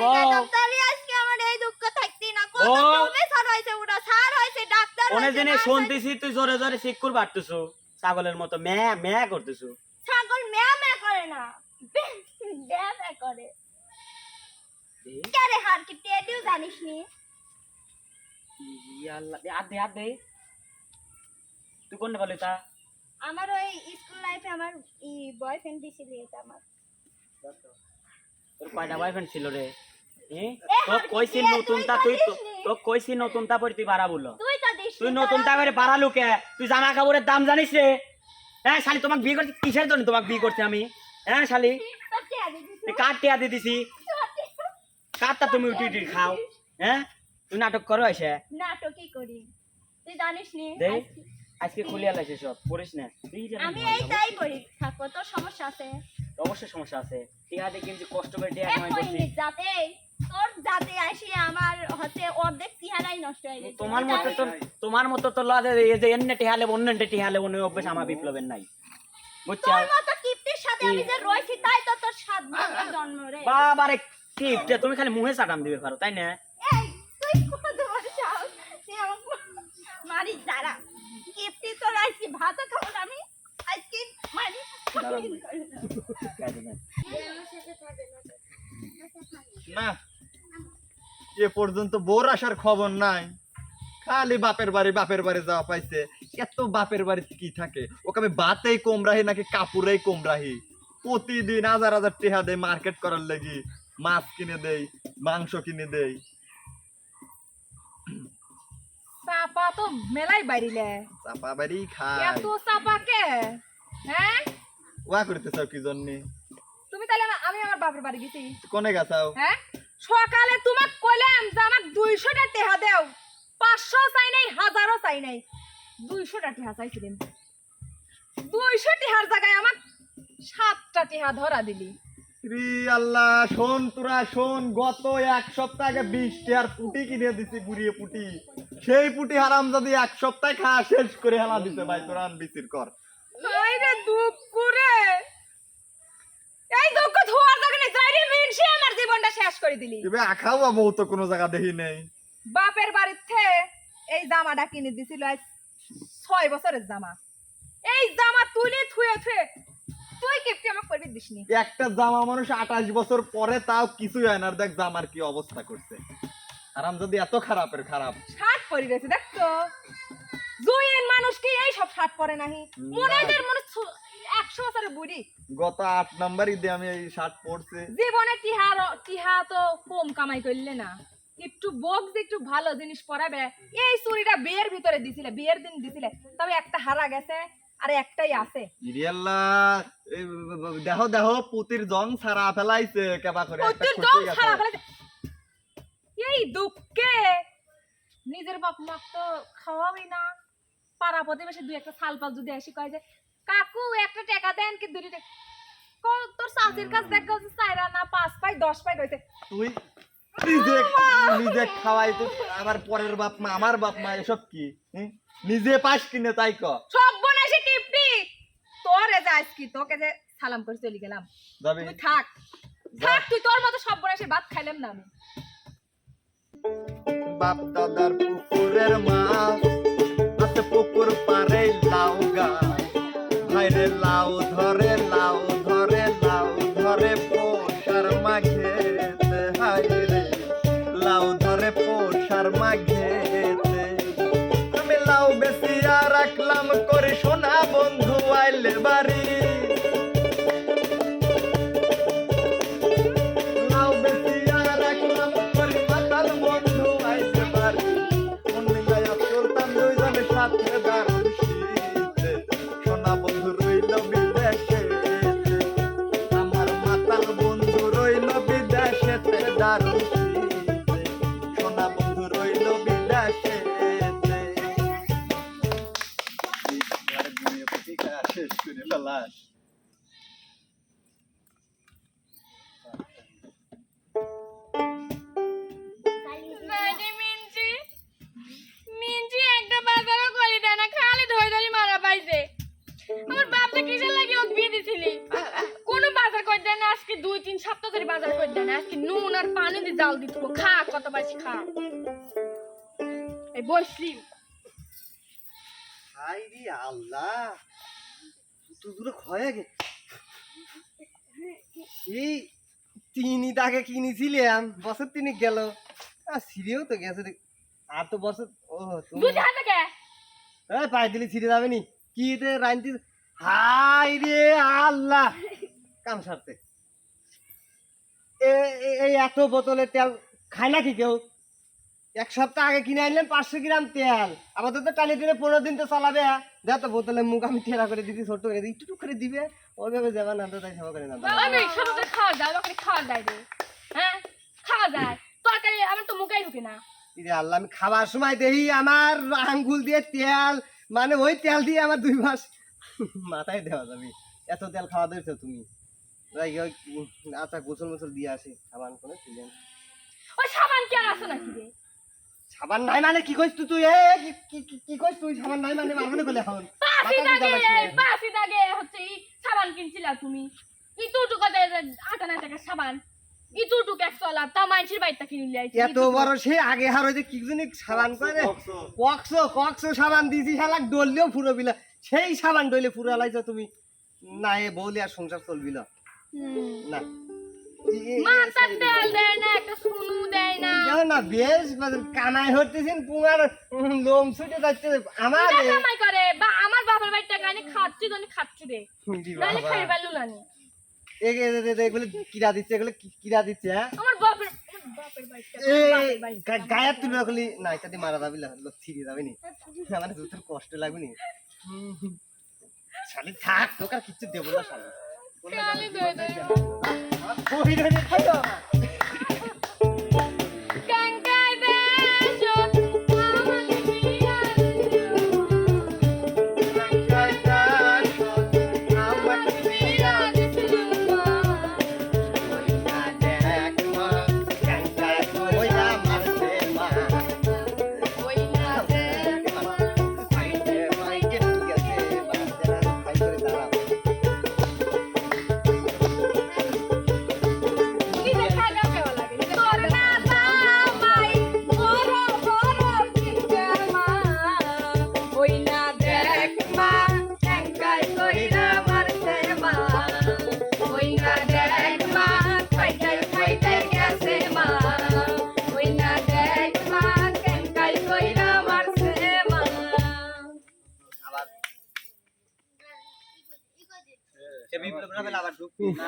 বউ। আজকে আমার এই দুঃখ থাকতি না। কত প্রফেসর হয়েছে ওটা স্যার হয়েছে ডাক্তার কোনে হয়েছে শুনতেছি তুই জোরে জোরে শিক্ষুর বাড়তেছো। ছাগলের মতো ম্যা ম্যা করতেছো। ছাগল ম্যাও ম্যাও করে না। ব্যাও ব্যাও করে। কে হার কি টেডিও জানিস নি? ইয়াল্লা দে আর দে আর দে। তুই কোন বলে তা? আমার ওই স্কুল লাইফে আমার ই বয়ফ্রেন্ড দিছিল এটা আমার। তোর কয়টা বয়ফ্রেন্ড ছিল রে? তো কইছি কি, নতুন তুই তা কইছি নতুন তা পরে তুই বাড়া বলল তুই তো দিস তুই নতুন তা। করে বাড়ালু কে তুই জামা কাপড়ের দাম জানিস রে? হ্যাঁ শালি তোমাকে বিয়ে করছি কিসের জন্য তোমাকে বিয়ে করছি আমি? হ্যাঁ শালি? কার টিয়া দিয়ে দিছি? কারটা তুমি উঠি উঠি খাও। হ্যাঁ? তুই নাটক করো এসে। নাটকই করি। তুই জানিস নি আজকে খুলিয়া লাগছে সব পড়িস না। আমি এই তাই করি থাকো তোর সমস্যা আছে। অবশ্যই সমস্যা আছে। দিয়ে কিন্তু কষ্ট করে এক কামাই করছি। যাতে তোর যাতে আসি আমার হচ্ছে অর্ধেক চেহারাই নষ্ট হয়ে গেছে তোমার মতো তো তোমার মতো তো লজে এই যে এন্নে টিহালে অন্য টিহালে অন্য অভ্যেস আমার বিপ্লবের নাই। বুঝছ? তোর মতো কিপ্টির সাথে আমি যে রয়েছি তাই তো তোর সাত ভাগ্যের জন্ম রে। বাবারে টিপটা তুমি খালি মুহে চাটাম দিবে পারো তাই না? এই তুই কত বড় সাহস। তুই আমাকে মারি দাঁড়া। কিপ্টি তোর আজকে ভাত খাব না আমি? আজকে মারি না এ পর্যন্ত বোর আসার খবর নাই। খালি বাপের বাড়ি বাপের বাড়ি যাওয়া পাইছে। এত বাপের বাড়িতে কি থাকে? ওকে আমি বাতেই কম রাহি নাকি কাপড়েই কম রাহি প্রতিদিন হাজার হাজার টেহা দেয় মার্কেট করার লাগি। মাছ কিনে দেই মাংস কিনে দেই। চাপা তো মেলাই বাড়িলে। চাপা বাড়ি খায় এত চাপা কে? হ্যাঁ? ওয়া করতে চাও কি জন্যে? তুমি তাহলে আমি আমার বাপের বাড়ি গেছি। কোনে গেছাও? হ্যাঁ? সকালে তোমাক কইলাম যে আমাক দুইশোটা টেহা দেও। পাঁচশো চাই নাই হাজারও চাই নাই। দুইশোটা টেহা চাইছিলাম। দুইশো টেহার জায়গায় আমাক সাতটা টেহা ধরা দিলি। রি আল্লাহ শোন তোরা শোন গত এক সপ্তাহ আগে বিশ টিয়ার পুটি কিনে দিছি গুড়িয়ে পুটি। সেই পুটি হারাম যদি এক সপ্তাহ খাওয়া শেষ করে হেলা দিতে ভাই তোরা আন বিচির কর। দুঃখ রে। এই দুঃখ ধোয়ার আমার জীবনটা শেষ করে দিলি। এবার আখাও তো কোনো জায়গা দেখি নেই। বাপের বাড়িতে এই জামাটা কিনে দিছিল আজ ছয় বছরের জামা। এই জামা তুলে থুয়ে থুয়ে তুই কিপটি আমাকে করবি দিসনি? একটা জামা মানুষ আঠাশ বছর পরে তাও কিছুই হয় না আর দেখ জামার কি অবস্থা করছে। আরাম যদি এত খারাপের খারাপ। শার্ট পরে রয়েছে মানুষ কি এই সব শার্ট পরে নাহি। মনে হয় মনে একশো বছরের বুড়ি। গত আট নাম্বার ঈদে আমি এই শার্ট পরছি। জীবনে টিহার টিহা তো কম কামাই করলে না। একটু বক্স একটু ভালো জিনিস পরাবে। এই চুরিটা বিয়ের ভিতরে দিছিলে বিয়ের দিন দিছিলে। তবে একটা হারা গেছে আর একটাই আছে। দেখো দেখো পুতির জং ছাড়া ফেলাইছে কেবা করে একটা তোর ক্ষতি দম গেছে। খারাপ হলে এই দুঃখে। নিজের বাপ মা তো খাওয়াবি না। পাড়া প্রতিবেশী দুই একটা সাল পাল যদি আসি কয় যে কাকু একটা টাকা দেন কি দুটি তোর শাশুর কাছ দেখা হচ্ছে চাইরা না পাঁচ পাই দশ পাই রয়েছে তুই নিজে নিজে খাওয়াই তো আমার পরের বাপ মা আমার বাপ মা এসব কি? নিজে পাস কিনে তাই ক? সব বনেছে টিপটি তোরে যাইস কি তোকে যে সালাম করে চলে গেলাম। তুই থাক। থাক তুই তোর মতো সব বনেছে ভাত খাইলাম না আমি। বাপ দাদার পুকুরের মাছ পুকুর পারে শেষ করে ফেলাস আমার বাপটা কিসের লাগে ওকে বিয়ে দিছিলি? কোনো বাজার করতে না আজকে দুই, তিন সপ্তাহ ধরে বাজার করতে না আজকে নুন আর পানি দিয়ে জাল দিত খা, কত বাসি খা। এই বসলি। হাই আল্লাহ। ক্ষয়ে গে সেই তিনি তাকে কিনেছিলাম বছর তিনি গেল। আর সিঁড়িও তো গেছে। আর তো বছর ও তুমি কে? এই পায়ে দিলে ছিঁড়ে যাবে নি। কি রে রাইনতি হাই রে আল্লাহ! কাম সারতে। এই এত বোতলের তেল খায় নাকি কেউ? এক সপ্তাহ আগে কিনে আনলাম পাঁচশো গ্রাম তেল। আমাদের তো টালি দিনে পনেরো দিন তো চালাবে দেখ তো বোতলের মুখ আমি ঠেলা করে দিদি ছোট করে দিই একটু করে দিবে। ওইভাবে যাবে না তো তাই সেবা করে না খাওয়া যায় খাওয়া যায় রে। হ্যাঁ? খাওয়া যায়। তরকারি আমার তো মুখেই ঢুকে না। ইরে আল্লাহ আমি খাবার সময় দেখি আমার আঙ্গুল দিয়ে তেল মানে ওই তেল দিয়ে আমার দুই মাস মাথায় দেওয়া যাবে। এত তেল খাওয়া দিয়েছ তুমি। আচ্ছা গোসল মোসল দিয়ে আসি সাবান করে। ওই সাবান কি আর আছে নাকি রে? সাবান নাই মানে কি কইস তুই? এ কি- কি- কি- কি তুই? সাবান নাই মানে মারবো না বলে এখন। পাঁচি দাগে পাঁচি দাগে হচ্ছে ই সাবান কিনছিলা তুমি। ই টুটু কত আটা না টাকা সাবান। ই টুটু এক চলা তা মাইনছির বাইরটা কিনে লিয়াইছি এত বড় সে আগে হার হয়েছে কি জানি সাবান করে। কক্সো। কক্সো সাবান দিছি শালাক ডললেও ফুরো বিলা। সেই সাবান ডলে ফুরো লাইছো তুমি। না এ বৌলি আর সংসার চলবিল। না। মাথা তেল দেয় না একটা সুনু দেয় না। না বেশ কানাই হতেছেন পুঙার লোম ছুটে যাচ্ছে আমার কামাই করে বা আমার বাবার বাড়ির টাকা আনি খাচ্ছি তো খাচ্ছি রে। নাহলে খাই পারলু না নি। এ- এ- এ- এ- এগুলো কিরা দিচ্ছে এগুলো কিরা দিচ্ছে হ্যাঁ? আমার বাপের। গায়ের তুলে রাখলি না এটা দিয়ে মারা যাবি ছিঁড়ে যাবে নি। আমার তোর কষ্ট লাগবে নি। শালি থাক তোকে আর কিচ্ছু দেবো না শালি। ওই Oof.